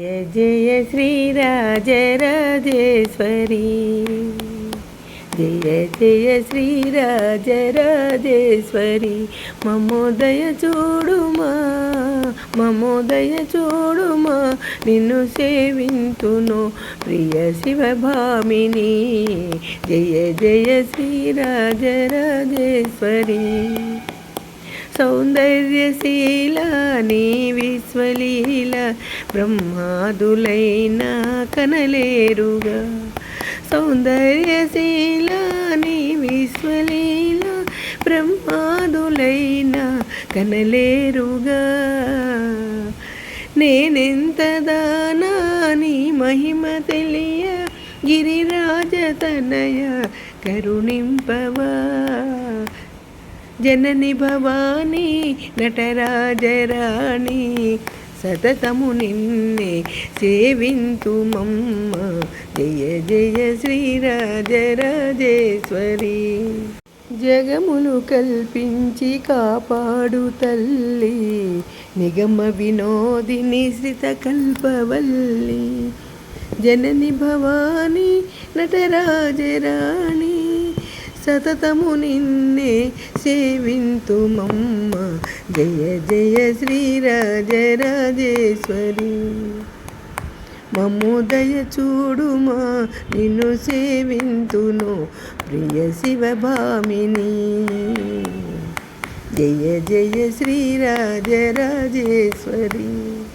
జయ జయ శ్రీరాజరాజేశ్వరి జయ జయ శ్రీరాజరాజేశ్వరి మమోదయ చూడుమా మమోదయ చూడుమా నిన్ను సేవింతును ప్రియ శివభామిని. జయ జయ శ్రీరాజరాజేశ్వరి సౌందర్యశీల నీ విశ్వలీల బ్రహ్మాదులైన కనలేరుగా. సౌందర్యశీల నీ విశ్వలీల బ్రహ్మాదులైన కనలేరుగా. నేనెంత దానా నీ మహిమ తెలియ గిరిరాజతనయ కరుణింపవా. జనని భవానీ నటరాజరాణి సతతము నిన్నే సేవింతుమమ్మ. జయ జయ శ్రీరాజరాజేశ్వరి జగములు కల్పించి కాపాడు తల్లి. నిగమ వినోదిని శ్రిత కల్పవల్లి. జనని భవానీ నటరాజరాణి సతతము నిన్నే సేవింతుమమ్మ. జయ జయ శ్రీరాజరాజేశ్వరి మమోదయ చూడుమా నిన్ను సేవింతును ప్రియ శివభామిని. జయ జయ శ్రీరాజరాజేశ్వరి